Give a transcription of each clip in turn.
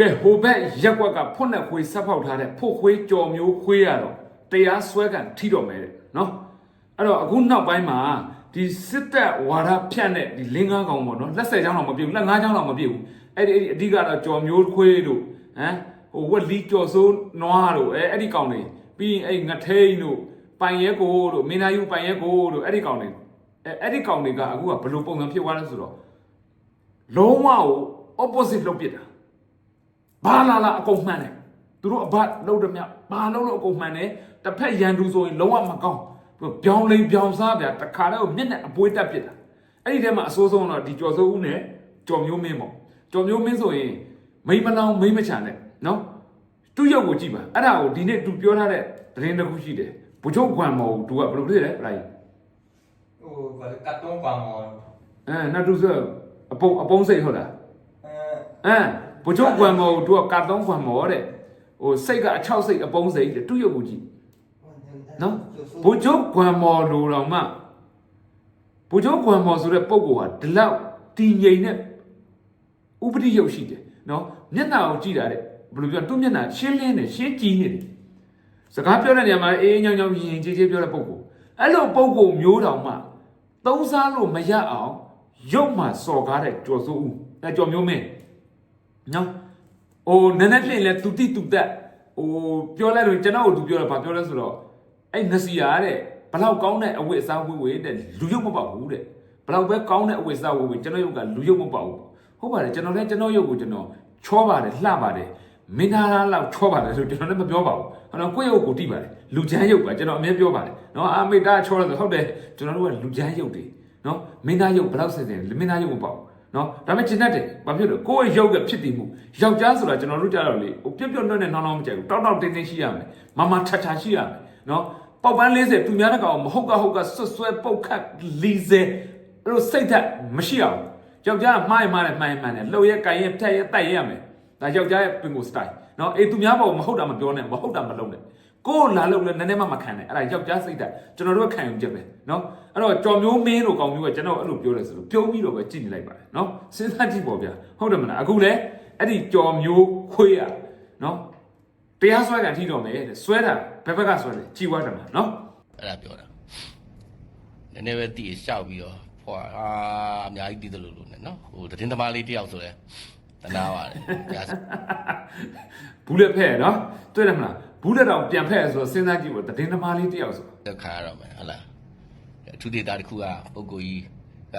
ကဲဟိုဘက်ရက်ကွက်ကဖွတ်နဲ့ခွေးဆက်ဖောက်ထားတဲ့ဖို့ခွေးကြော်မျိုးခွေးရတော့တရားစွဲကန်ထိတော့မယ်တဲ့နော်အဲ့တော့အခုနောက်ပိုင်းမှာဒီစစ်တပ်ဝါဒဖြန့်တဲ့ဒီလင်းကားကောင်ပေါ့နော်လက်ဆက်ချောင်းတော့မပြည့်ဘူးလက်ငါးချောင်းတော့မပြည့်ဘူးအဲ့ဒီအဲ့ဒီအဓိကတော့ကြော်မျိုးခွေးတို့ဟမ်ဟိုဝက်လီကြော်စိုးနွားတို့အဲအဲ့ဒီကောင်တွေပြီးရင်အဲ့ငထိန်တို့ပိုင်ရဲကိုတို့မင်းသားယူပိုင်ရဲကိုတို့အဲ့ဒီကောင်တွေအဲအဲ့ဒီကောင်တွေကအခုကဘယ်လိုပုံစံဖြစ်သွားလဲဆိုတော့လုံးဝကို opposite လုပ်ပစ်တာ ဘာလာလာအကုန်မှန်တယ်သူတို့အဘလုံးတယ်မြဘာလုံးလို့အကုန်မှန်တယ်တစ်ဖက်ရန်သူဆိုရင်လုံးဝမကောင်းသူပြောင်းလိမ်ပြောင်းစားဗျာတခါတော့မျက်နှာအပွေးတက်ပစ်တာအဲ့ဒီထဲမှာအစိုးဆုံးတော့ဒီကျော်စိုးဦးနဲ့ကျော်မျိုးမင်းပေါ့ကျော်မျိုးမင်းဆိုရင်မိမလောင်မိမချန်နဲ့နော်သူ့ရုပ်ကိုကြည့်ပါအဲ့ဒါကိုဒီနေ့သူပြောထားတဲ့သတင်းတစ်ခုရှိတယ်ဘုချုပ်ခွန်မော်သူကဘယ်လိုဖြစ်လဲအဲ့ဒါကြီးဟိုဘာလဲကတ်တုံးပါမော်အဲနောက်သူဆိုအပုံအပုံစိတ်ဟုတ်လားအဲအဲ ဘုချုပ်ကွမ်မော်သူကကာတုံးကွမ်မော်တဲ့ဟိုစိတ်ကအချောက်စိတ်အပုံးစိတ်တဲ့သူ့ရုပ်ကိုကြည့်နော်ဘုချုပ်ကွမ်မော်လိုတော့မှဘုချုပ်ကွမ်မော်ဆိုတဲ့ပုံကောဟာဒီလောက်တည်ငြိမ်တဲ့ဥပဒေရုပ်ရှိတယ်နော်မျက်နှာကိုကြည့်တာတဲ့ဘယ်လိုပြောသူ့မျက်နှာရှင်းလင်းတယ်ရှင်းကြည့်နေတယ်စကားပြောတဲ့နေရာမှာအေးအေးညောင်းညောင်းရင်ကြီးကြီးပြောတဲ့ပုံကောအဲ့လိုပုံကောမျိုးတောင်မှသုံးစားလို့မရအောင်ရုပ်မှစော်ကားတဲ့ကြော်စိုးဦးအဲကြော်မျိုးမင်း နော်ဟိုနည်းနည်းဖြစ်ရင်လဲသူတိသူတက်ဟိုပြောလိုက်လို့ကျွန်တော်တို့သူပြောတာဗာပြောလဲဆိုတော့အဲ့နစီယာတဲ့ဘလောက်ကောင်းတဲ့အဝတ်အစားဝေဝေတဲ့လူရုပ်မပေါက်ဘူးတဲ့ဘလောက်ပဲကောင်းတဲ့အဝတ်အစားဝေဝေကျွန်တော်ရုပ်ကလူရုပ်မပေါက်ဘူးဟုတ်ပါတယ်ကျွန်တော်လည်းကျွန်တော်ရုပ်ကိုကျွန်တော်ချောပါတယ်လှပါတယ်မင်းသားလားလောက်ချောပါတယ်ဆိုကျွန်တော်လည်းမပြောပါဘူးဟောတော့ကိုယ့်ရုပ်ကိုတိပါတယ်လူချမ်းရုပ်ပါကျွန်တော်အမြဲပြောပါတယ်နော်အာမေတာချောတယ်ဆိုဟုတ်တယ်ကျွန်တော်တို့ကလူချမ်းရုပ်တွေနော်မင်းသားရုပ်ဘလောက်ဆင်တယ်မင်းသားရုပ်မပေါက်ဘူး နော်ဒါပေမဲ့ကျင်တတ်တယ်ဘာဖြစ်လို့ကိုယ့်ရဲ့ရုပ်ကဖြစ်တည်မှုယောက်ျားဆိုတာကျွန်တော်တို့ကြတော့လေဟိုပြက်ပြက်နှွက်နဲ့နှောင်းနှောင်းမကြိုက်ဘူးတောက်တောက်တင်းတင်းရှိရမယ်မမထထရှိရမယ်နော်ပေါက်ပန်း40သူများတကောင်မဟုတ်ကဟုတ်ကဆွတ်ဆွဲပုတ်ခတ်လီစေအဲ့လိုစိတ်သက်မရှိအောင်ယောက်ျားကမှားရင်မှားတယ်မှန်ရင်မှန်တယ်လှုပ်ရဲကြိုင်ရဲဖြတ်ရဲတိုက်ရဲရမယ်ဒါယောက်ျားရဲ့ပင်ကိုစတိုင်နော်အေးသူများဘောမဟုတ်တာမပြောနဲ့မဟုတ်တာမလုပ်နဲ့ ကိုယ်လာလို့လည်းနည်းနည်းမှမခံနဲ့အဲ့ဒါယောက်ျားစိတ်သက်ကျွန်တော်တို့ကခံယူချက်ပဲနော်အဲ့တော့ကြော်မျိုးမင်းတို့ကောင်မျိုးကကျွန်တော်အဲ့လိုပြောတယ်ဆိုလို့ပြုံးပြီးတော့ပဲကြည့်နေလိုက်ပါတယ်နော်စဉ်းစားကြည့်ပေါ့ဗျာဟုတ်တယ်မလားအခုလည်းအဲ့ဒီကြော်မျိုးခွေးရနော်တရားစွဲကန်ထိတော့မယ်တဲ့စွဲတာဘယ်ဘက်ကစွဲလဲကြည်ဝါတယ်မလားနော်အဲ့ဒါပြောတာနည်းနည်းပဲတည်ရှောက်ပြီးတော့ဖွာအာအများကြီးတည်တယ်လို့လို့နဲ့နော်ဟိုသတင်းသမားလေးတယောက်ဆိုလဲတနာပါတယ်ကြာစဘူးလက်ဖဲ့နော်တွေ့တယ်မလား ဘူးလက်တော့ပြန်ဖဲ့ဆိုတော့စဉ်းစားကြည့်ပေါ့တည်င်းသမားလေးတယောက်ဆိုက်ခါရတော့မယ်ဟုတ်လားအထူးဒေတာတစ်ခုကပုဂ္ဂိုလ်ကြီးက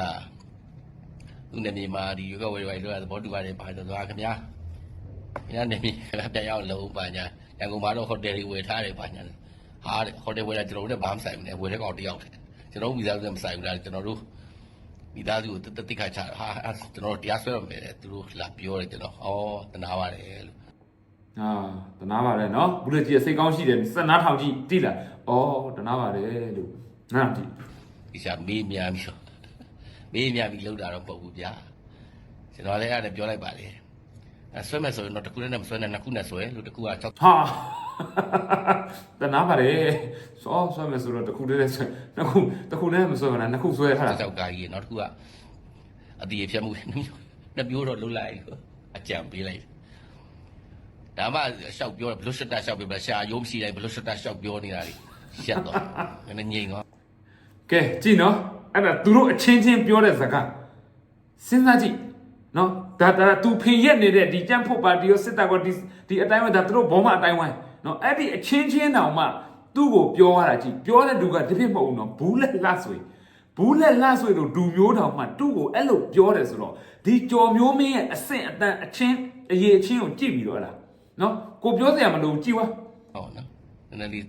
သူနေမြေမှာဒီရွေးကောက်ဝယ်ဝယ်လို့သဘောတူပါတယ်ပါတော့သွားခင်ဗျာခင်ဗျာနေမြေပြန်ရောက်လုံးပါညာရန်ကုန်မှာတော့ဟိုတယ်တွေဝယ်ထားတယ်ပါညာဟာတဲ့ဟိုတယ်ဝယ်တာကျွန်တော်တို့လည်းဘာမှမဆိုင်ဘူးလေဝယ်တဲ့ကောင်တယောက်တယ်ကျွန်တော်မိသားစုလည်းမဆိုင်ဘူးလားကျွန်တော်တို့မိသားစုကိုတတိခါချဟာအဲ့ကျွန်တော်တို့တရားစွဲရမယ်တဲ့သူတို့လာပြောတယ်ကျွန်တော်ဩတနာပါတယ်လို့ အာတနာပါတယ်နော်ဘူးလက်ကြီးစိတ်ကောင်းရှိတယ်စက်နားထောင်ကြည့်တိလားဩတနာပါတယ်လို့နားကြည့်ဒီစားမေးများပြီးတော့မေးများပြီးလောက်တာတော့ပုံဘူးဗျာကျွန်တော်လည်းအဲ့ဒါပြောလိုက်ပါလေအဲဆွဲမယ်ဆိုရင်တော့တစ်ခုနဲ့မဆွဲနဲ့နှစ်ခုနဲ့ဆွဲလို့တစ်ခုက6ဟာတနာပါတယ်စောဆွဲမယ်ဆိုတော့တစ်ခုတည်းနဲ့ဆွဲနှစ်ခုတစ်ခုနဲ့မဆွဲဘူးလားနှစ်ခုဆွဲထားတာ6ကာကြီးနောက်တစ်ခုကအတီးဖြတ်မှုနှစ်ပြိုးတော့လှုပ်လိုက်အကြံပေးလိုက် ဒါမှရှောက်ပြောဘလို့ရှက်တာရှောက်ပြောဘရှာရုံးမရှိတိုင်းဘလို့ရှက်တာရှောက်ပြောနေတာလေရှက်တော့နည်းနည်းငြိမ်တော့ကဲကြည့်နော်အဲ့ဒါသူတို့အချင်းချင်းပြောတဲ့စကားစဉ်းစားကြည့်နော်ဒါဒါသူဖင်ရက်နေတဲ့ဒီကြံ့ဖို့ပါတီရောစစ်တပ်ကဒီဒီအတိုင်းဝိုင်းဒါသူတို့ဘောမအတိုင်းဝိုင်းနော်အဲ့ဒီအချင်းချင်းတောင်မှသူ့ကိုပြောရတာကြည့်ပြောတဲ့သူကဒီဖြစ်မဟုတ်ဘူးနော်ဘူးလက်လှဆွေဘူးလက်လှဆွေတို့ဒူမျိုးတောင်မှသူ့ကိုအဲ့လိုပြောတယ်ဆိုတော့ဒီကြော်မျိုးမင်းရဲ့အဆင့်အတန်းအချင်းအရေးအချင်းကိုကြည့်ပြီးတော့လား နော်ကိုပြောစရာမလိုဘူးကြည့်ဝါဟုတ်နော်နည်းနည်းလေး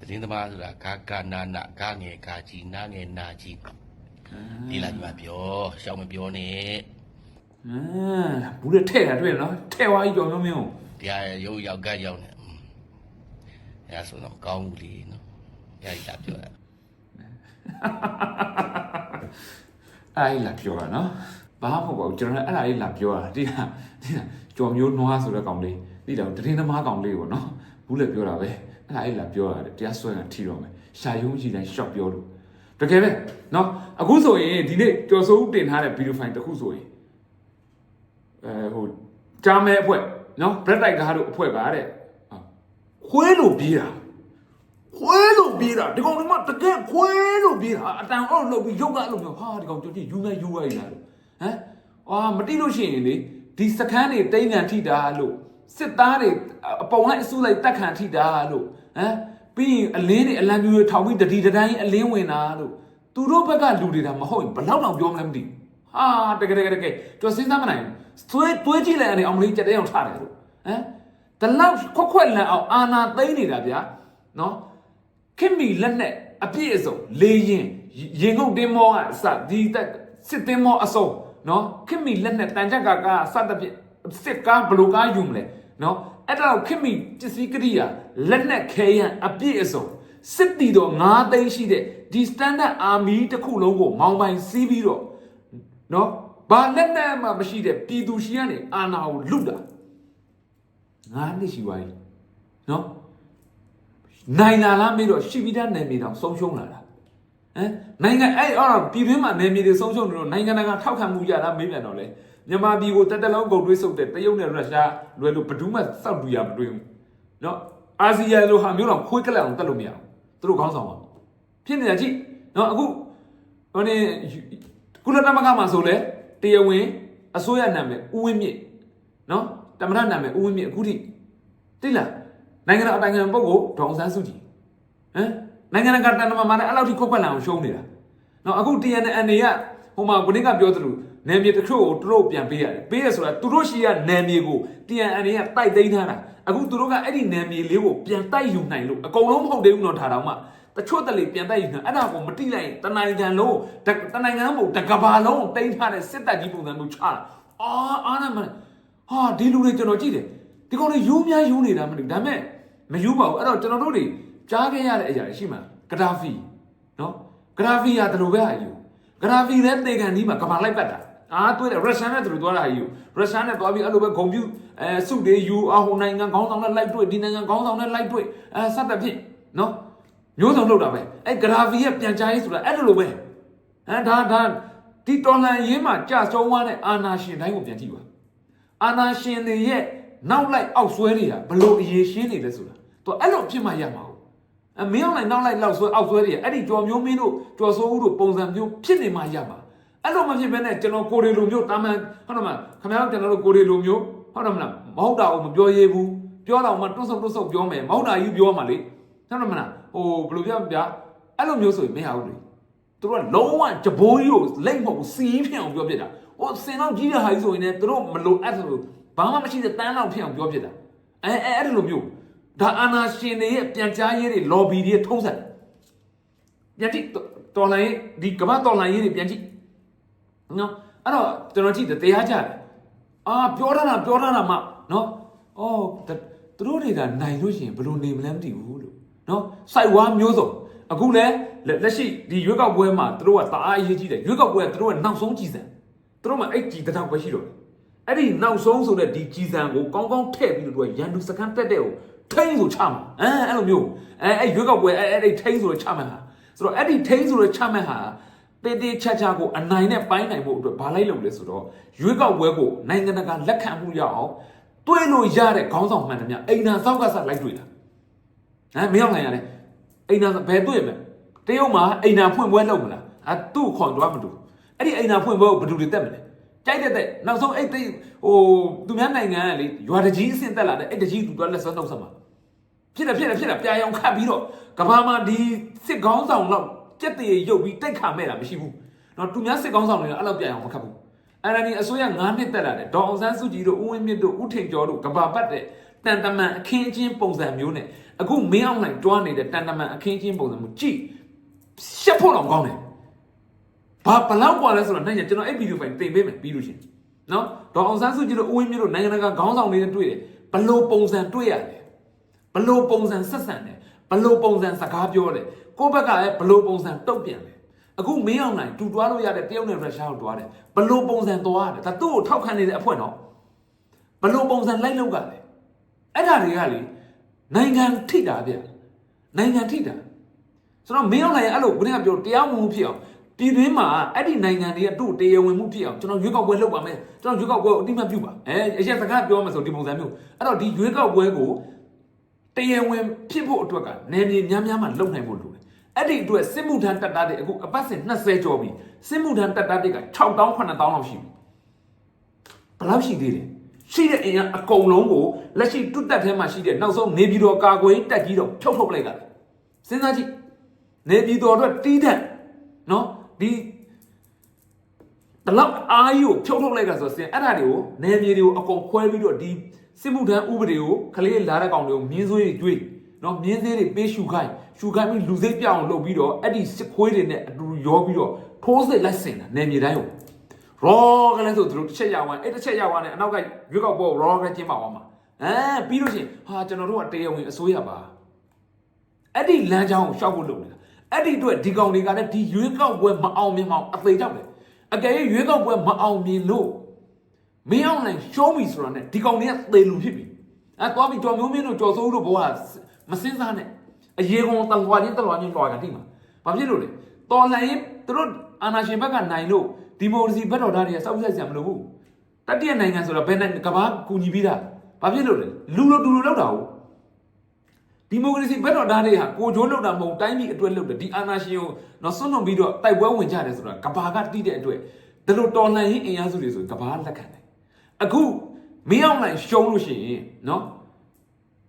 သတင်းသမားဆိုတာဂါဂါနာနာဂါငယ်ဂါကြီးနာငယ်နာကြီးဒီလာဒီမှာပြောရှောင်းမပြောနဲ့အမ်ဘူးလက်ထဲ့တာတွေ့တယ်နော်ထဲ့သွားကြီးကြော်မျိုးမင်းကိုတရားရုပ်ရောက်ဂတ်ရောက်နေအဲဆိုတော့ကောင်းဘူးလေနော်ညာကြီးလာပြောတာအဲ့ဒါလာပြောတာနော်ဘာမှမဟုတ်ပါဘူးကျွန်တော်လည်းအဲ့ဒါလေးလာပြောတာတိလားတိလားကြော်မျိုးနွားဆိုတဲ့ကောင်လေး တိလားတရင်သမားကောင်လေးပေါ့နော်ဘူးလည်းပြောတာပဲအဲ့ဒါလေးလာပြောတာတဲ့တရားစွဲတာထီတော့မယ်ရှာယုံကြည့်တိုင်းရှော့ပြောလို့တကယ်ပဲနော်အခုဆိုရင်ဒီနေ့ကြော်စိုးတင်ထားတဲ့ဗီဒီယိုဖိုင်တစ်ခုဆိုရင်အဲဟိုဂျာမဲအဖွဲ့နော်ဘရက်တိုက်ကားတို့အဖွဲ့ကတဲ့ခွဲလို့ပြေးတာခွဲလို့ပြေးတာဒီကောင်ဒီမှာတကယ်ခွဲလို့ပြေးတာအတန်အောက်လောက်ပြီးရုပ်ကအဲ့လိုမျိုးဟာဒီကောင်ကြည့်ယူနေယူရည်လားလို့ဟမ်အာမတိလို့ရှိရင်လေဒီစကန်းတွေတိန်းကန်ထိတာလို့ စစ်သားတွေအပုံလိုက်အစုလိုက်တက်ခံထိတာလို့ဟမ်ပြီးရင်အလင်းတွေအလံပြူတွေထောင်ပြီးတတိတတိုင်းအလင်းဝင်တာလို့သူတို့ဘက်ကလူတွေဒါမဟုတ်ရင်ဘယ်လောက်တောင်ပြောမလဲမသိဘူးဟာတကယ်တကယ်တကယ်ကျွန်တော်စဉ်းစားမနိုင်ဘူးသွေးသွေးကြည့်လိုက်ရင်အောင်မလေးကြက်တဲ့အောင်ထားတယ်လို့ဟမ်တလောက်ခွက်ခွက်လန်အောင်အာနာသိမ့်နေတာဗျာနော်ခင်မီလက်နဲ့အပြည့်အစုံလေရင်ရင်ငုတ်တင်းမောကအစဒီတက်စစ်တင်းမောအစုံနော်ခင်မီလက်နဲ့တန်ကြက်ကကအစတဲ့ပြည့် စစ်ကားဘလိုကားယူမလဲနော်အဲ့ဒါတော့ခင်မီပစ္စည်းကရိယာလက်နဲ့ခဲရန်အပြည့်အစုံစစ်တီတော့9သိန်းရှိတဲ့ဒီ standard army တစ်ခုလုံးကိုမောင်းပိုင်စီးပြီးတော့နော်ဘာလက်နဲ့မှမရှိတဲ့ပြည်သူရှိကနေအာဏာကိုလုတာ9နှစ်ရှိပါပြီနော်နိုင်လာလားမေးတော့ရှိပြီးသားနယ်မြေတောင်ဆုံးရှုံးလာတာ ဟမ်နိုင်ငံအဲ့အော်ပြည်တွင်းမှာနယ်မြေတွေဆုံးရှုံးနေတော့နိုင်ငံတကာထောက်ခံမှုရတာမေးပြန်တော့လေမြန်မာပြည်ကိုတက်တက်လုံးကုန်တွေးဆုပ်တဲ့တရုတ်နဲ့ရုရှားလွယ်လို့ဘယ်သူမှစောက်တူရမတွေ့ဘူးเนาะအာဆီယံလိုဟာမျိုးတော့ခွေးကလက်အောင်တက်လို့မရဘူးသူတို့ခေါင်းဆောင်ပါဖြစ်နေတာကြည့်เนาะအခုဟိုနေကုလသမဂ္ဂမှာဆိုလဲတရားဝင်အစိုးရနာမည်ဦးဝင်းမြင့်เนาะတမရနာမည်ဦးဝင်းမြင့်အခုထိသိလား နိုင်ငံတော်အတိုင်ခံပုဂ္ဂိုလ်ဒေါအောင်ဆန်းစုကြည်ဟမ် နိုင်ငံတကာတန်တမာမှာလည်းအဲ့လောက်ထိခွက်ခွက်လာအောင်ရှုံးနေတာနော်အခု TNN တွေကဟိုမှာကိုနစ်ကပြောသလိုနယ်မြေတစ်ခုကိုသူတို့ပြန်ပေးရတယ်ပေးရဆိုတာသူတို့ရှိရနယ်မြေကို TNN တွေကတိုက်သိမ်းထားတာအခုသူတို့ကအဲ့ဒီနယ်မြေလေးကိုပြန်တိုက်ယူနိုင်လို့အကုန်လုံးမဟုတ်သေးဘူးတော့ထားတော့မှတချို့တလေပြန်တိုက်ယူနိုင်အဲ့ဒါကိုမတိလိုက်ရင်တနိုင်ငံလုံးတနိုင်ငံမဟုတ်တကဘာလုံးတိမ်းထားတဲ့စစ်တပ်ကြီးပုံစံမျိုးချတာအာအားနာမဟာဒီလူတွေကျွန်တော်ကြည့်တယ်ဒီကောင်တွေယူများယူနေတာမသိဘူးဒါပေမဲ့မယူပါဘူးအဲ့တော့ကျွန်တော်တို့တွေ ကြားခဲ့ရတဲ့အရာတွေရှိမှာဂရာဖီနော်ဂရာဖီရတယ်လို့ပဲဟာယူဂရာဖီလည်းတေကန်ဒီမှာကဘာလိုက်ပတ်တာအာတွေ့တယ်ရုရှားနဲ့သူတို့သွားတာဟာယူရုရှားနဲ့သွားပြီးအဲ့လိုပဲဂုံပြူအဲစုတွေယူအဟိုနိုင်ငံခေါင်းဆောင်နဲ့လိုက်တွေ့ဒီနိုင်ငံခေါင်းဆောင်နဲ့လိုက်တွေ့အဲစသဖြင့်နော်မျိုးစုံလုပ်တာပဲအဲ့ဂရာဖီရဲ့ပြန်ကြားရေးဆိုတာအဲ့လိုလိုပဲဟမ်ဒါဒါဒီတော်လန်ရေးမှာကြာဆုံးသွားတဲ့အာနာရှင်တိုင်းကိုပြန်ကြည့်ပါအာနာရှင်တွေရဲ့နောက်လိုက်အောက်ဆွဲနေတာဘလို့အရေးရှင်းနေလဲဆိုတာသူအဲ့လိုဖြစ်မှရမှာဟုတ် အမင်းအောင်လိုက်နောက်လိုက်လောက်ဆွဲအောက်ဆွဲတွေအဲ့ဒီကြော်မျိုးမင်းတို့ကြော်စိုးဦးတို့ပုံစံမျိုးဖြစ်နေမှရမှာအဲ့လိုမဖြစ်ဘဲနဲ့ကျွန်တော်ကိုရီလိုမျိုးတာမန်ဟုတ်တယ်မလားခင်ဗျားတို့ကျွန်တော်တို့ကိုရီလိုမျိုးဟုတ်တယ်မလားမဟုတ်တာကိုမပြောရဘူးပြောတော့မှတွတ်ဆုပ်တွတ်ဆုပ်ပြောမယ်မဟုတ်တာကြီးပြောမှလေဟုတ်တယ်မလားဟိုဘယ်လိုပြောပြအဲ့လိုမျိုးဆိုရင်မရဘူးလေသူတို့ကလုံးဝကြဘိုးကြီးကိုလိမ့်မဟုတ်ဘူးစီးဖြစ်အောင်ပြောပြတာဟိုစင်တော့ကြီးတဲ့ဟာကြီးဆိုရင်လည်းသူတို့မလိုအပ်ဘူးဘာမှမရှိတဲ့တန်းလောက်ဖြစ်အောင်ပြောပြတာအဲအဲအဲ့လိုမျိုး ဒါအာနာရှင်တွေရဲ့ပြန်ကြားရေးတွေ lobby တွေထုံးစံပြန်ကြည့်တော်လိုင်းဒီကမ္ဘာတော်လိုင်းရေးတွေပြန်ကြည့်နော်အဲ့တော့ကျွန်တော်ကြည့်တယ်တရားကြတယ်အာပြောတာပြောတာမှနော်အော်သူတို့တွေကနိုင်လို့ရှိရင်ဘယ်လိုနေမလဲမသိဘူးလို့နော်စိုက်ဝါမျိုးစုံအခုလည်းလက်ရှိဒီရွေးကောက်ပွဲမှာသူတို့ကတအားအရေးကြီးတယ်ရွေးကောက်ပွဲကသူတို့ကနောက်ဆုံးကြည်စံသူတို့မှအဲ့ကြည်တဲ့တော့ပဲရှိတော့တယ်အဲ့ဒီနောက်ဆုံးဆိုတဲ့ဒီကြည်စံကိုကောင်းကောင်းထည့်ပြီးတော့သူကရန်သူစကန်တက်တဲ့ကို ထိန်းဆိုချမှာအဲအဲ့လိုမျိုးအဲအဲ့ရွေးကောက်ပွဲအဲအဲ့ဒီထိန်းဆိုတဲ့ချမှာဟာဆိုတော့အဲ့ဒီထိန်းဆိုတဲ့ချမှာဟာတေးသေးချာချာကိုအနိုင်နဲ့ပိုင်းနိုင်ဖို့အတွက်ဘာလိုက်လုပ်လဲဆိုတော့ရွေးကောက်ပွဲကိုနိုင်ငံတကာလက်ခံမှုရအောင်တွေးလို့ရတဲ့ခေါင်းဆောင်မှန်တယ်များအိမ်နာစောက်ကစားလိုက်တွေ့တာဟမ်မရောက်နိုင်ရလဲအိမ်နာဘယ်တွေ့မလဲတရုတ်မှာအိမ်နာဖွင့်ပွဲလုပ်မလားအဲသူ့ခွန်တော့မတူအဲ့ဒီအိမ်နာဖွင့်ပွဲကိုဘယ်သူတွေတက်မလဲကြိုက်တဲ့တဲ့နောက်ဆုံးအဲ့တိဟိုသူများနိုင်ငံကလေရွာတကြီးအဆင့်တက်လာတဲ့အဲ့တကြီးသူကလက်စွမ်းနှုတ်ဆက်မှာ ဖြစ်တယ်ဖြစ်တယ်ဖြစ်တယ်ပြာရောင်ခတ်ပြီးတော့ကဘာမှာဒီစစ်ကောင်းဆောင်တော့ကြက်တရေရုပ်ပြီးတိုက်ခါမဲ့တာမရှိဘူးနော်သူများစစ်ကောင်းဆောင်တွေကအဲ့လောက်ပြာရောင်မခတ်ဘူးအဲ့ဒါဒီအစိုးရ9နှစ်တက်လာတယ်ဒေါအောင်ဆန်းစုကြည်တို့ဦးဝင်းမြင့်တို့ဦးထင်ကျော်တို့ကဘာပတ်တဲ့တန်တမန်အခင်းအချင်းပုံစံမျိုးနဲ့အခုမင်းအောင်နိုင်တွားနေတဲ့တန်တမန်အခင်းအချင်းပုံစံမျိုးကြည့်ရှက်ဖို့တော့ကောင်းတယ်ဘာဘလောက်กว่าလဲဆိုတော့နိုင်ကျွန်တော်အဲ့ဗီဒီယိုဖိုင်တင်ပေးမယ်ပြီးလို့ရှင်နော်ဒေါအောင်ဆန်းစုကြည်တို့ဦးဝင်းမြင့်တို့နိုင်ငံတကာခေါင်းဆောင်တွေနဲ့တွေ့တယ်ဘလို့ပုံစံတွေ့ရတယ်ဘ လို့ပုံစံဆက်ဆံတယ်ဘလို့ပုံစံစကားပြောတယ်ကိုယ့်ဘက်ကလည်းဘလို့ပုံစံတုတ်ပြန်တယ်အခုမင်းအောင်နိုင်တူတွားလို့ရတဲ့တရုတ်နဲ့ရုရှားကိုတွားတယ်ဘလို့ပုံစံတွားတယ်ဒါသူ့ကိုထောက်ခံနေတဲ့အဖွဲ့နော်ဘလို့ပုံစံလိုက်လောက်ကလေအဲ့ဒါတွေကလေနိုင်ငံထိတာဗျနိုင်ငံထိတာဆိုတော့မင်းအောင်နိုင်အဲ့လိုဘုရားပြောတရားမှုဖြစ်အောင်ပြည်တွင်းမှာအဲ့ဒီနိုင်ငံတွေကတို့တရားဝင်မှုဖြစ်အောင်ကျွန်တော်ရွေးကောက်ပွဲလုပ်ပါမယ်ကျွန်တော်ရွေးကောက်ပွဲကိုအတိမတ်ပြုပါအဲအရင်စကားပြောမှဆိုဒီပုံစံမျိုးအဲ့တော့ဒီရွေးကောက်ပွဲကို တရားဝင်ဖြစ်ဖို့အတွက်ကနယ်မြေများများမှလုပ်နိုင်ဖို့လိုတယ်အဲ့ဒီအတွက်စစ်မှုထမ်းတပ်သားတွေအခုအပတ်စဉ်20ကျော်ပြီစစ်မှုထမ်းတပ်သားတွေက6000 9000လောက်ရှိပြီဘယ်လောက်ရှိသေးလဲရှိတဲ့အင်အားအကုန်လုံးကိုလက်ရှိတွတ်တက်ထဲမှာရှိတဲ့နောက်ဆုံးနေပြည်တော်ကာကွယ်ရေးတက်ကြီးတော့ဖြုတ်ထုတ်ပလိုက်တာစဉ်းစားကြည့်နေပြည်တော်အတွက်တီးတဲ့နော်ဒီတလောက်အားကြီးကိုဖြုတ်ထုတ်လိုက်ကဆိုစင်အဲ့ဒါတွေကိုနယ်မြေတွေကိုအကုန်ခွဲပြီးတော့ဒီ စစ်မှုထမ်းဥပဒေကိုခလေးလာတဲ့ကောင်တွေကိုမြင်းဆွေးတွေကျွေးနော်မြင်းသေးတွေပေးရှူခိုင်းရှူခိုင်းပြီးလူစိတ်ပြောင်းလုပ်ပြီးတော့အဲ့ဒီစစ်ခွေးတွေနဲ့အတူရောပြီးတော့ထိုးစစ်လိုက်စင်တာနယ်မြေတိုင်းကိုရောကလည်းဆိုသူတို့တစ်ချက်ရောက်သွားအဲ့တစ်ချက်ရောက်သွားတယ်အနောက်ကရွေးကောက်ပွဲရောကကျင်းပါသွားမှာအဲပြီးလို့ရှိရင်ဟာကျွန်တော်တို့ကတရားဝင်အစိုးရပါအဲ့ဒီလမ်းကြောင်းကိုရှောက်ဖို့လုပ်နေတာအဲ့ဒီအတွက်ဒီကောင်တွေကလည်းဒီရွေးကောက်ပွဲမအောင်မြင်အောင်အသေးကြောက်တယ်အကယ်၍ရွေးကောက်ပွဲမအောင်မြင်လို့ မင်းအောင်နိုင်ရှုံးပြီဆိုတာနဲ့ဒီကောင်တွေကသေလူဖြစ်ပြီအဲသွားပြီးကြော်မျိုးမင်းတို့ကြော်စိုးတို့ဘဝမစင်းစားနဲ့အရေကုန်တလွာချင်းတလွာချင်းလွှာကတိမှာဘာဖြစ်လို့လဲတော်လှန်ရေးသူတို့အာဏာရှင်ဘက်ကနိုင်လို့ဒီမိုကရေစီဘက်တော်သားတွေကစောက်ဆက်ဆံမလို့ဘူးတတိယနိုင်ငံဆိုတော့ဘယ်နဲ့ကဘာကူညီပြီးသားဘာဖြစ်လို့လဲလူလိုတူလိုလောက်တာဟုတ်ဒီမိုကရေစီဘက်တော်သားတွေဟာကိုကြိုးလောက်တာမဟုတ်တိုင်းပြည်အတွက်လောက်တယ်ဒီအာဏာရှင်ကိုတော့ဆွန့်လွန်ပြီးတော့တိုက်ပွဲဝင်ကြတယ်ဆိုတာကဘာကတိတဲ့အတွက်ဒီလိုတော်လှန်ရေးအင်အားစုတွေဆိုကဘာလက်ခံတယ် အခုမင်းအောင်နိုင်ရှုံးလို့ရှိရင်နော်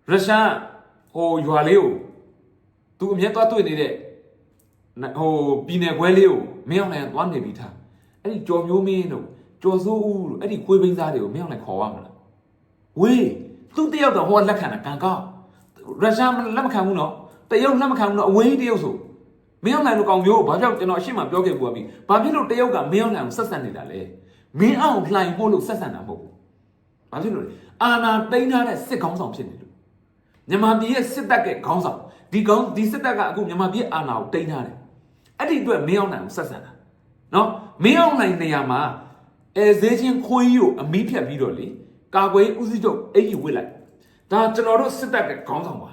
ရုရှားဟိုရွာလေးကိုသူအမြဲသွားတွေ့နေတဲ့ဟိုပြည်နယ်ခွဲလေးကိုမင်းအောင်နိုင်သွားနေပြီးသားအဲ့ဒီကြော်မျိုးမင်းတို့ကြော်စိုးဦးတို့အဲ့ဒီခွေးဘိန်းသားတွေကိုမင်းအောင်နိုင်ခေါ်ရမလားဝေးသူတယောက်တော့ဟိုကလက်ခံတာကံကောက်ရုရှားလက်မခံဘူးနော်တရုတ်လက်မခံဘူးနော်အဝေးတရုတ်ဆိုမင်းအောင်နိုင်တို့ကောင်မျိုးဘာကြောင့်ကျွန်တော်အရှိမပြောခဲ့ဘူးအပြီဘာဖြစ်လို့တရုတ်ကမင်းအောင်နိုင်ကိုဆက်ဆံနေတာလဲ မင်းအောင်လှိုင်ဖို့လို့ဆက်ဆံတာမဟုတ်ဘူးဘာဖြစ်လို့လဲအာနာတိန်းထားတဲ့စစ်ကောင်းဆောင်ဖြစ်နေလို့မြန်မာပြည်ရဲ့စစ်တပ်ကခေါင်းဆောင်ဒီကောင်းဒီစစ်တပ်ကအခုမြန်မာပြည်အာဏာကိုတိန်းထားတယ်အဲ့ဒီအတွက်မင်းအောင်နိုင်ကိုဆက်ဆံတာနော်မင်းအောင်နိုင်နေရာမှာအဲဇေချင်းခွေးကြီးကိုအမီးဖြတ်ပြီးတော့လေကာကွယ်ဦးစီးချုပ်အဲ့ဒီဝစ်လိုက်ဒါကျွန်တော်တို့စစ်တပ်ကခေါင်းဆောင်ပါ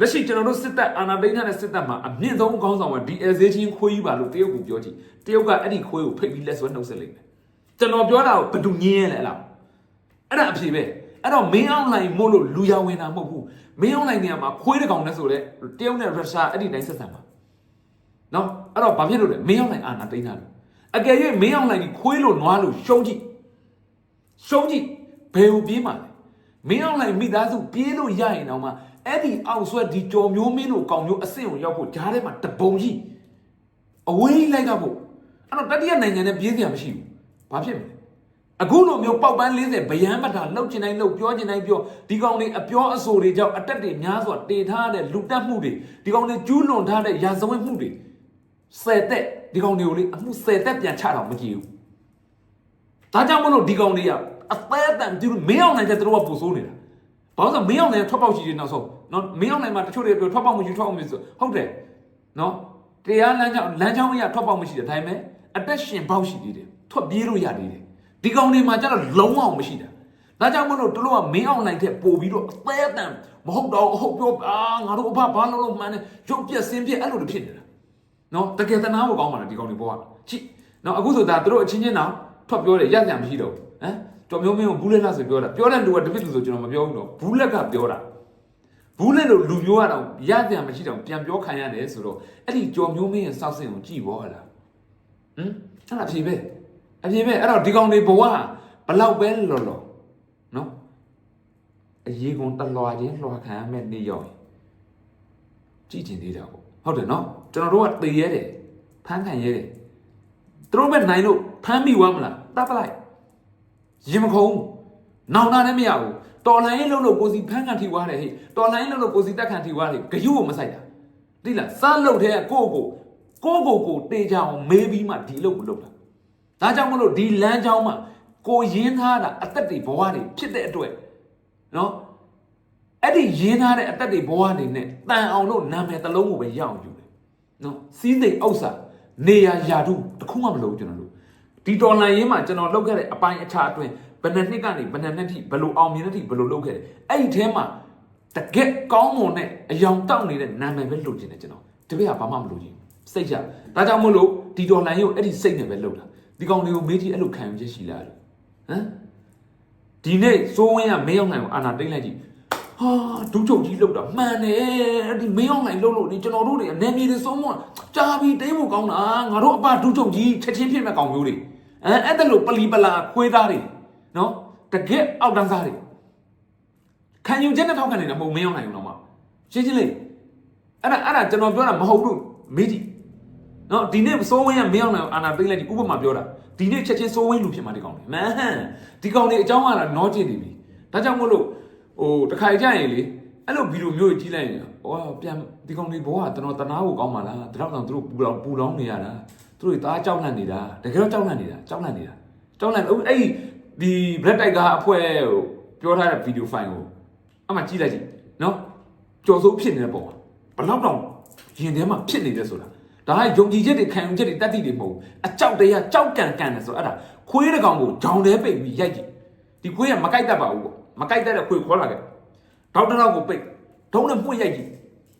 လက်ရှိကျွန်တော်တို့စစ်တပ်အာဏာသိမ်းထားတဲ့စစ်တပ်မှာအမြင့်ဆုံးခေါင်းဆောင်ကဒီအဲဇေချင်းခွေးကြီးပါလို့တရုတ်ကပြောကြည့်တရုတ်ကအဲ့ဒီခွေးကိုဖိတ်ပြီးလက်ဆွဲနှုတ်ဆက်လိုက်တယ် ကျွန်တော်ပြောတာကိုဘယ်သူညင်းရဲလဲအဲ့လားအဲ့ဒါအဖြေပဲအဲ့တော့မင်းအောင်လိုင်မို့လို့လူရဝင်တာမဟုတ်ဘူးမင်းအောင်လိုင်နေရာမှာခွေးတစ်ကောင်နဲ့ဆိုတဲ့တရုတ်နဲ့ရုရှားအဲ့ဒီတိုင်းဆက်ဆံပါနော်အဲ့တော့ဘာဖြစ်လို့လဲမင်းအောင်လိုင်အာဏာသိမ်းထားတယ်အကယ်၍မင်းအောင်လိုင်ကြီးခွေးလို့နွားလို့ရှုံးကြည့်ရှုံးကြည့်ဘယ်ကိုပြေးမှာလဲမင်းအောင်လိုင်မိသားစုပြေးလို့ရရင်တော့မှအဲ့ဒီအောက်ဆွဲဒီကြော်မျိုးမင်းတို့ကောင်မျိုးအဆင့်ကိုရောက်ဖို့ဂျားထဲမှာတပုံကြီးအဝေးလိုက်ကဖို့အဲ့တော့တတိယနိုင်ငံနဲ့ပြေးစရာမရှိဘူး ဘာဖြစ်မလဲအခုလိုမျိုးပေါက်ပန်း40ဗယံပတာလှုပ်ချင်တိုင်းလှုပ်ပြောချင်တိုင်းပြောဒီကောင်တွေအပြောအဆိုတွေကြောင့်အတက်တွေများစွာတေထားတဲ့လူတက်မှုတွေဒီကောင်တွေကျူးလွန်ထားတဲ့ရာဇဝတ်မှုတွေဆယ်သက်ဒီကောင်တွေကိုလေအမှုဆယ်သက်ပြန်ချတော့မကြည့်ဘူးဒါကြောင့်မလို့ဒီကောင်တွေကအသက်အတန်သူတို့မင်းအောင်နိုင်တဲ့သူတို့ကပူဆိုးနေတာဘာလို့ဆိုမင်းအောင်နိုင်ထွက်ပေါက်ရှိတယ်နောက်ဆုံးနော်မင်းအောင်နိုင်မှာတချို့တွေပြောထွက်ပေါက်မရှိထွက်အောင်မရှိဆိုဟုတ်တယ်နော်တရားလမ်းကြောင်းလမ်းကြောင်းအရထွက်ပေါက်မရှိတယ်ဒါပေမဲ့အသက်ရှင်ပေါက်ရှိသေးတယ် ထွက်ပြေးလို့ရသေးတယ်ဒီကောင်တွေမှာကျတော့လုံးဝမရှိတာဒါကြောင့်မလို့တို့ကမင်းအောင်နိုင်တဲ့ပို့ပြီးတော့အသက်အတန်မဟုတ်တော့ဟုတ်ပြောအာငါတို့အဖဘာလို့လို့မှန်းနေရုပ်ပြက်စင်းပြက်အဲ့လိုတွေဖြစ်နေတာနော်တကယ်တနာဖို့ကောင်းပါလားဒီကောင်တွေဘောကချိနော်အခုဆိုတာတို့အချင်းချင်းတော့ထွက်ပြောတယ်ရကြမရှိတော့ဘူးဟမ်တော်မျိုးမင်းကိုဘူးလက်လားဆိုပြောတာပြောတဲ့လူကတပည့်လူဆိုကျွန်တော်မပြောဘူးတော့ဘူးလက်ကပြောတာဘူးလက်လို့လူမျိုးကတော့ရကြမရှိတော့ပြန်ပြောခံရတယ်ဆိုတော့အဲ့ဒီကြော်မျိုးမင်းရဲ့စောက်စင်ကိုကြည့်ဘောဟလားဟမ်အဲ့ဒါအဖြေပဲ အဖြေပဲအဲ့တော့ဒီကောင်တွေဘဝဘလောက်ပဲလော်လော်နော်အရေးကုန်တလွာချင်းလွှာခံရမဲ့နေရောက်ကြည့်ကျင်သေးတာပေါ့ဟုတ်တယ်နော်ကျွန်တော်တို့ကသေရဲတယ်ဖမ်းခံရဲတယ်သူတို့ပဲနိုင်လို့ဖမ်းမိသွားမလားတတ်ပလိုက်ရင်မခုံနောင်တာလည်းမရဘူးတော်လိုင်းလုံးလို့ကိုစီဖမ်းခံထိသွားတယ်ဟေ့တော်လိုင်းလုံးလို့ကိုစီတက်ခံထိသွားတယ်ဂယုကိုမဆိုင်တာသိလားစားလုတ်တဲ့ကိုကိုကိုကိုကိုတေချအောင်မေးပြီးမှဒီလုတ်ကိုလုတ်တာ ဒါကြောင့်မလို့ဒီလမ်းကြောင်းမှာကိုရင်းထားတာအသက်တွေဘဝတွေဖြစ်တဲ့အတွက်နော်အဲ့ဒီရင်းထားတဲ့အသက်တွေဘဝတွေနဲ့တန်အောင်လို့နာမည်တစ်လုံးကိုပဲရအောင်ယူတယ်နော်စီးစိမ်ဥစ္စာနေရာယာတုတခုမှမလုပ်ကျွန်တော်တို့ဒီတော်လန်ရေးမှာကျွန်တော်လောက်ခဲ့တဲ့အပိုင်းအခြားအတွင်းဘယ်နှစ်နှစ်ကနေဘယ်နှစ်နှစ်ထိဘယ်လိုအောင်မြင်တဲ့ထိဘယ်လိုလုပ်ခဲ့တယ်အဲ့ဒီထဲမှာတကက်ကောင်းမွန်တဲ့အယောင်တောက်နေတဲ့နာမည်ပဲလိုချင်တယ်ကျွန်တော်တပည့်ကဘာမှမလိုချင်စိတ်ချဒါကြောင့်မို့လို့ဒီတော်လိုင်းကိုအဲ့ဒီစိတ်နဲ့ပဲလုပ်တာ ဒီကောင်တွေကိုမေးကြည့်အဲ့လိုခံယူချက်ရှိလားလို့ဟမ်ဒီနေ့စိုးဝင်းကမင်းအောင်နိုင်ကိုအာနာတိတ်လိုက်ကြည့်ဟာဒုချုပ်ကြီးလောက်တာမှန်တယ်ဒီမင်းအောင်နိုင်လှုပ်လို့ဒီကျွန်တော်တို့တွေအနေမြေတွေဆုံးမကြာပြီတိတ်ဖို့ကောင်းတာငါတို့အပဒုချုပ်ကြီးချက်ချင်းဖြစ်မဲ့ကောင်မျိုးတွေအဲအဲ့ဒါလို့ပလီပလာခွေးသားတွေနော်တကက်အောက်တန်းသားတွေခံယူချက်နဲ့ထောက်ခံနေတာမဟုတ်မင်းအောင်နိုင်ဘူးတော့မှရှင်းရှင်းလေးအဲ့ဒါအဲ့ဒါကျွန်တော်ပြောတာမဟုတ်ဘူးမေးကြည့် နော်ဒီနေ့စိုးဝင်းကမင်းအောင်နိုင်အာနာသိမ့်လိုက်ဒီဥပမာပြောတာဒီနေ့ချက်ချင်းစိုးဝင်းလူဖြစ်မှာဒီကောင်လေမဟန်ဒီကောင်လေအကြောင်းကတော့နောကျင်နေပြီဒါကြောင့်မို့လို့ဟိုတခါကြရင်လေအဲ့လိုဗီဒီယိုမျိုးကြီးလိုက်ရင်ဟောပြန်ဒီကောင်လေးဘောကကျွန်တော်တနာကိုကောင်းပါလားဒါတော့တော့သူတို့ပူလောင်ပူလောင်နေရတာသူတို့သားကြောက်လန့်နေတာတကယ်တော့ကြောက်လန့်နေတာကြောက်လန့်နေတာကြောက်လန့်အဲ့အဲ့ဒီ black tiger အဖွဲ့ဟိုပြောထားတဲ့ဗီဒီယိုဖိုင်ကိုအမှကြည့်လိုက်ကြည့်နော်ကြော်စိုးဖြစ်နေတဲ့ပုံဘယ်တော့တော့ရင်ထဲမှာဖြစ်နေတယ်ဆိုတာ ဒါကယုံကြည်ချက်တွေခံယူချက်တွေတတ်သိတွေမဟုတ်ဘူးအကြောက်တရားကြောက်ကန်ကန်တယ်ဆိုတော့အဲ့ဒါခွေးတစ်ကောင်ကိုဂျောင်တဲပိတ်ပြီးရိုက်ကြည့်ဒီခွေးကမကြိုက်တတ်ပါဘူးပေါ့မကြိုက်တတ်တဲ့ခွေးခေါ်လာခဲ့ဒေါက်တာတော့ကိုပိတ်ဒုံးနဲ့ပွင့်ရိုက်ကြည့်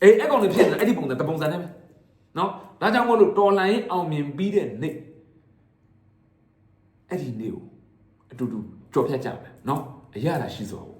အေးအဲ့ကောင်လေးဖြစ်နေအဲ့ဒီပုံစံတပုံစံနဲ့ပဲနော်ဒါကြောင့်မို့လို့တော်လိုင်းအောင်မြင်ပြီးတဲ့နေ့အဲ့ဒီနေ့ကိုအတူတူကြော်ဖြတ်ကြမယ်နော်အရသာရှိစော